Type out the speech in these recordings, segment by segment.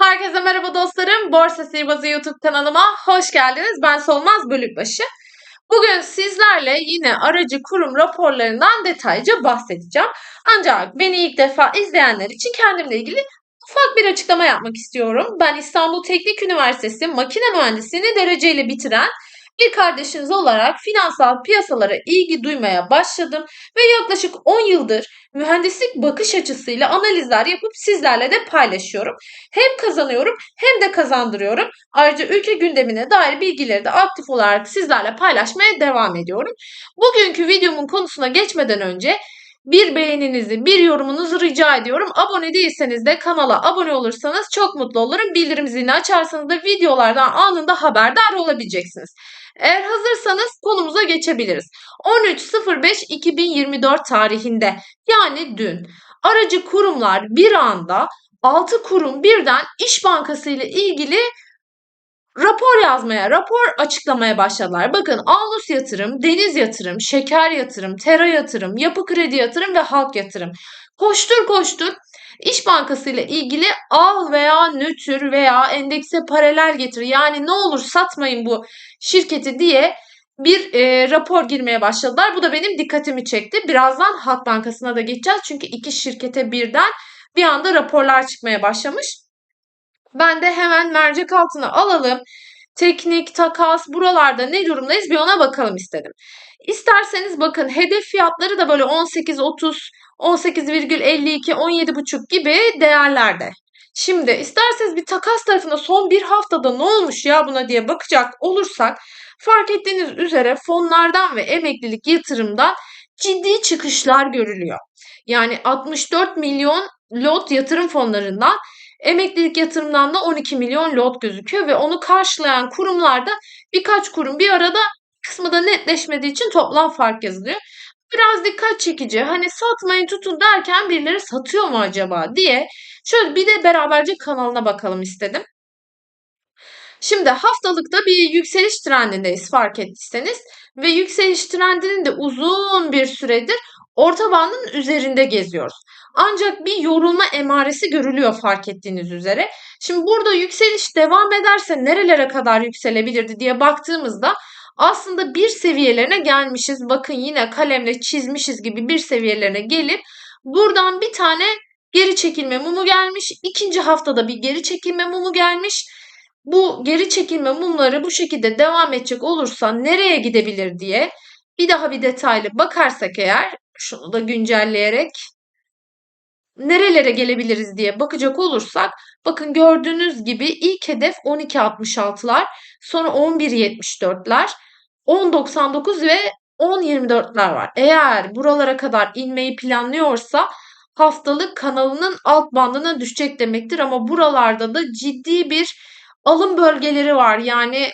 Herkese merhaba dostlarım. Borsa Sihirbazı YouTube kanalıma hoş geldiniz. Ben Solmaz Bölükbaşı. Bugün sizlerle yine aracı kurum raporlarından detaylıca bahsedeceğim. Ancak beni ilk defa izleyenler için kendimle ilgili ufak bir açıklama yapmak istiyorum. Ben İstanbul Teknik Üniversitesi makine mühendisliğini dereceyle bitiren bir kardeşiniz olarak finansal piyasalara ilgi duymaya başladım ve yaklaşık 10 yıldır mühendislik bakış açısıyla analizler yapıp sizlerle de paylaşıyorum. Hem kazanıyorum hem de kazandırıyorum. Ayrıca ülke gündemine dair bilgileri de aktif olarak sizlerle paylaşmaya devam ediyorum. Bugünkü videomun konusuna geçmeden önce bir beğeninizi, bir yorumunuzu rica ediyorum. Abone değilseniz de kanala abone olursanız çok mutlu olurum. Bildirim zilini açarsanız da videolardan anında haberdar olabileceksiniz. Eğer hazırsanız konumuza geçebiliriz. 13.05.2024 tarihinde yani dün aracı kurumlar bir anda 6 kurum birden İş Bankası ile ilgili rapor yazmaya, rapor açıklamaya başladılar. Bakın Alus Yatırım, Deniz Yatırım, Şeker Yatırım, Tera Yatırım, Yapı Kredi Yatırım ve Halk Yatırım. Koştur koştur İş Bankası ile ilgili al veya nötr veya endekse paralel getir. Yani ne olur satmayın bu şirketi diye bir e, rapor girmeye başladılar. Bu da benim dikkatimi çekti. Birazdan Halk Bankası'na da geçeceğiz. Çünkü iki şirkete birden bir anda raporlar çıkmaya başlamış. Ben de hemen mercek altına alalım. Teknik, takas buralarda ne durumdayız bir ona bakalım istedim. İsterseniz bakın hedef fiyatları da böyle 18.30, 18,52, 17,5 gibi değerlerde. Şimdi isterseniz bir takas tarafında son bir haftada ne olmuş ya buna diye bakacak olursak fark ettiğiniz üzere fonlardan ve emeklilik yatırımdan ciddi çıkışlar görülüyor. Yani 64 milyon lot yatırım fonlarından emeklilik yatırımdan da 12 milyon lot gözüküyor ve onu karşılayan kurumlarda birkaç kurum bir arada kısmı da netleşmediği için toplam fark yazılıyor. Biraz dikkat çekici. Hani satmayın tutun derken birileri satıyor mu acaba diye şöyle bir de beraberce kanalına bakalım istedim. Şimdi haftalıkta bir yükseliş trendindeyiz fark ettiyseniz ve yükseliş trendinin de uzun bir süredir orta bandın üzerinde geziyoruz. Ancak bir yorulma emaresi görülüyor fark ettiğiniz üzere. Şimdi burada yükseliş devam ederse nerelere kadar yükselebilirdi diye baktığımızda aslında bir seviyelerine gelmişiz. Bakın yine kalemle çizmişiz gibi bir seviyelerine gelip buradan bir tane geri çekilme mumu gelmiş. İkinci haftada bir geri çekilme mumu gelmiş. Bu geri çekilme mumları bu şekilde devam edecek olursa nereye gidebilir diye bir daha bir detaylı bakarsak eğer şunu da güncelleyerek nerelere gelebiliriz diye bakacak olursak bakın gördüğünüz gibi ilk hedef 12.66'lar sonra 11.74'ler 10.99 ve 10.24'ler var. Eğer buralara kadar inmeyi planlıyorsa haftalık kanalının alt bandına düşecek demektir ama buralarda da ciddi bir alım bölgeleri var. Yani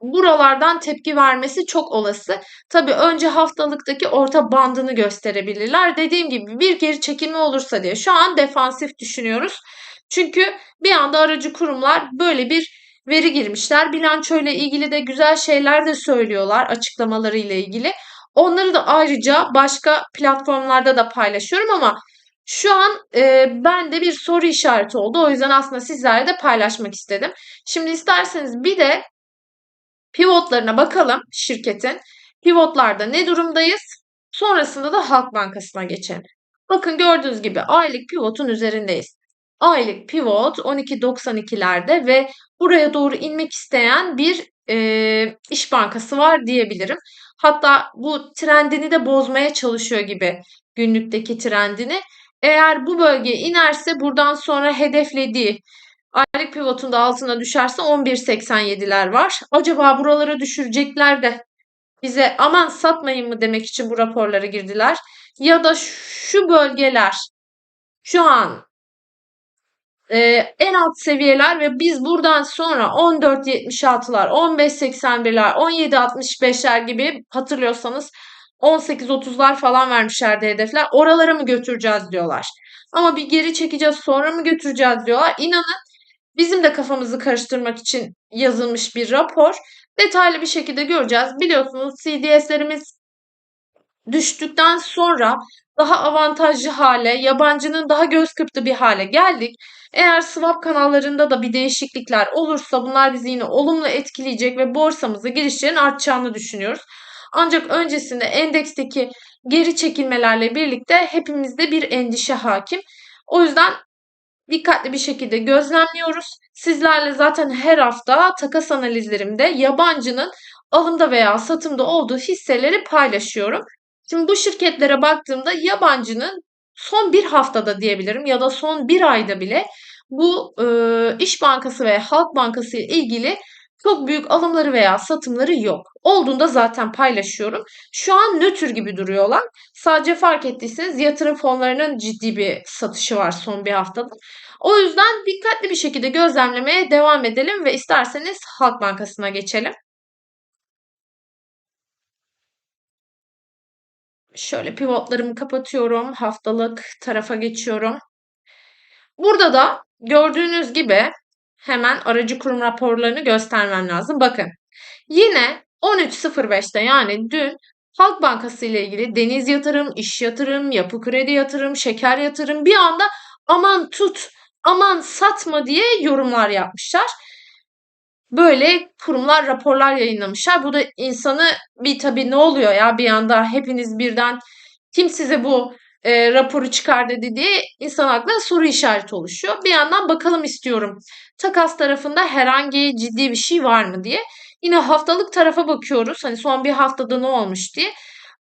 buralardan tepki vermesi çok olası. Tabii önce haftalıktaki orta bandını gösterebilirler. Dediğim gibi bir geri çekilme olursa diye. Şu an defansif düşünüyoruz. Çünkü bir anda aracı kurumlar böyle bir veri girmişler. Bilançoyla ilgili de güzel şeyler de söylüyorlar açıklamaları ile ilgili. Onları da ayrıca başka platformlarda da paylaşıyorum ama şu an e, bende bir soru işareti oldu. O yüzden aslında sizlerle de paylaşmak istedim. Şimdi isterseniz bir de pivotlarına bakalım şirketin. Pivotlarda ne durumdayız? Sonrasında da Halk Bankası'na geçelim. Bakın gördüğünüz gibi aylık pivotun üzerindeyiz. Aylık pivot 12.92'lerde ve buraya doğru inmek isteyen bir e, iş bankası var diyebilirim. Hatta bu trendini de bozmaya çalışıyor gibi günlükteki trendini. Eğer bu bölge inerse buradan sonra hedeflediği aylık pivotun da altına düşerse 11.87'ler var. Acaba buralara düşürecekler de bize aman satmayın mı demek için bu raporlara girdiler. Ya da şu bölgeler şu an e, en alt seviyeler ve biz buradan sonra 14.76'lar, 15.81'ler, 17.65'ler gibi hatırlıyorsanız 18.30'lar falan vermişlerdi hedefler. Oralara mı götüreceğiz diyorlar. Ama bir geri çekeceğiz sonra mı götüreceğiz diyorlar. İnanın bizim de kafamızı karıştırmak için yazılmış bir rapor. Detaylı bir şekilde göreceğiz. Biliyorsunuz CDS'lerimiz düştükten sonra daha avantajlı hale, yabancının daha göz kırptığı bir hale geldik. Eğer swap kanallarında da bir değişiklikler olursa bunlar bizi yine olumlu etkileyecek ve borsamızda girişlerin artacağını düşünüyoruz. Ancak öncesinde endeksteki geri çekilmelerle birlikte hepimizde bir endişe hakim. O yüzden dikkatli bir şekilde gözlemliyoruz. Sizlerle zaten her hafta takas analizlerimde yabancının alımda veya satımda olduğu hisseleri paylaşıyorum. Şimdi bu şirketlere baktığımda yabancının son bir haftada diyebilirim ya da son bir ayda bile bu e, İş Bankası ve Halk Bankası ile ilgili çok büyük alımları veya satımları yok. Olduğunda zaten paylaşıyorum. Şu an nötr gibi duruyorlar. Sadece fark ettiyseniz yatırım fonlarının ciddi bir satışı var son bir haftada. O yüzden dikkatli bir şekilde gözlemlemeye devam edelim ve isterseniz Halk Bankası'na geçelim. Şöyle pivotlarımı kapatıyorum. Haftalık tarafa geçiyorum. Burada da gördüğünüz gibi hemen aracı kurum raporlarını göstermem lazım. Bakın yine 13.05'te yani dün Halk Bankası ile ilgili deniz yatırım, iş yatırım, yapı kredi yatırım, şeker yatırım bir anda aman tut, aman satma diye yorumlar yapmışlar. Böyle kurumlar raporlar yayınlamışlar. Bu da insanı bir tabii ne oluyor ya bir anda hepiniz birden kim size bu e, raporu çıkar dedi diye insan aklına soru işareti oluşuyor. Bir yandan bakalım istiyorum. Takas tarafında herhangi ciddi bir şey var mı diye. Yine haftalık tarafa bakıyoruz. Hani son bir haftada ne olmuş diye.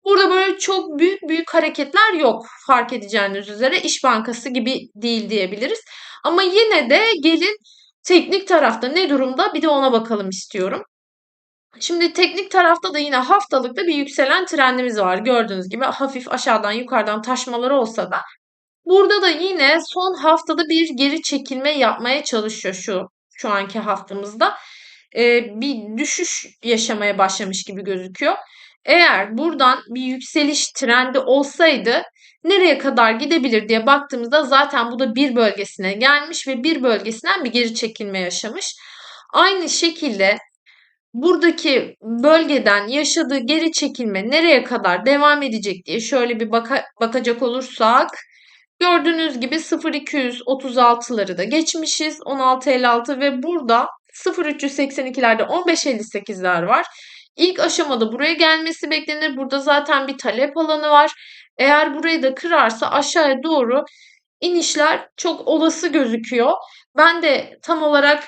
Burada böyle çok büyük büyük hareketler yok fark edeceğiniz üzere. İş Bankası gibi değil diyebiliriz. Ama yine de gelin teknik tarafta ne durumda bir de ona bakalım istiyorum. Şimdi teknik tarafta da yine haftalıkta bir yükselen trendimiz var. Gördüğünüz gibi hafif aşağıdan yukarıdan taşmaları olsa da burada da yine son haftada bir geri çekilme yapmaya çalışıyor şu şu anki haftamızda. Ee, bir düşüş yaşamaya başlamış gibi gözüküyor. Eğer buradan bir yükseliş trendi olsaydı nereye kadar gidebilir diye baktığımızda zaten bu da bir bölgesine gelmiş ve bir bölgesinden bir geri çekilme yaşamış. Aynı şekilde buradaki bölgeden yaşadığı geri çekilme nereye kadar devam edecek diye şöyle bir baka, bakacak olursak gördüğünüz gibi 0236'ları da geçmişiz 1656 ve burada 0382'lerde 1558'ler var. İlk aşamada buraya gelmesi beklenir. Burada zaten bir talep alanı var. Eğer burayı da kırarsa aşağıya doğru inişler çok olası gözüküyor. Ben de tam olarak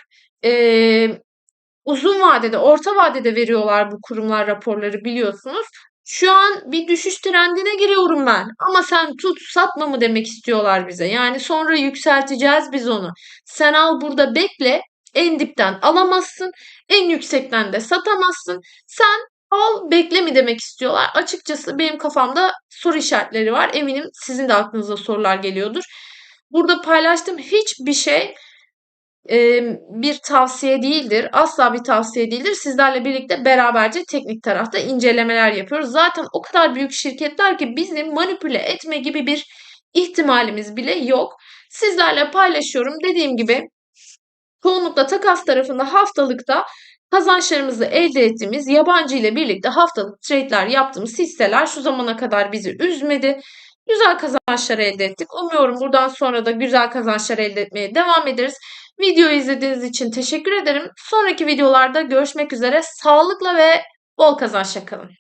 uzun vadede, orta vadede veriyorlar bu kurumlar raporları biliyorsunuz. Şu an bir düşüş trendine giriyorum ben. Ama sen tut satma mı demek istiyorlar bize. Yani sonra yükselteceğiz biz onu. Sen al burada bekle. En dipten alamazsın. En yüksekten de satamazsın. Sen al bekle mi demek istiyorlar. Açıkçası benim kafamda soru işaretleri var. Eminim sizin de aklınıza sorular geliyordur. Burada paylaştığım hiçbir şey bir tavsiye değildir. Asla bir tavsiye değildir. Sizlerle birlikte beraberce teknik tarafta incelemeler yapıyoruz. Zaten o kadar büyük şirketler ki bizim manipüle etme gibi bir ihtimalimiz bile yok. Sizlerle paylaşıyorum. Dediğim gibi çoğunlukla takas tarafında haftalıkta kazançlarımızı elde ettiğimiz yabancı ile birlikte haftalık trade'ler yaptığımız hisseler şu zamana kadar bizi üzmedi. Güzel kazançlar elde ettik. Umuyorum buradan sonra da güzel kazançlar elde etmeye devam ederiz. Videoyu izlediğiniz için teşekkür ederim. Sonraki videolarda görüşmek üzere. Sağlıkla ve bol kazançla kalın.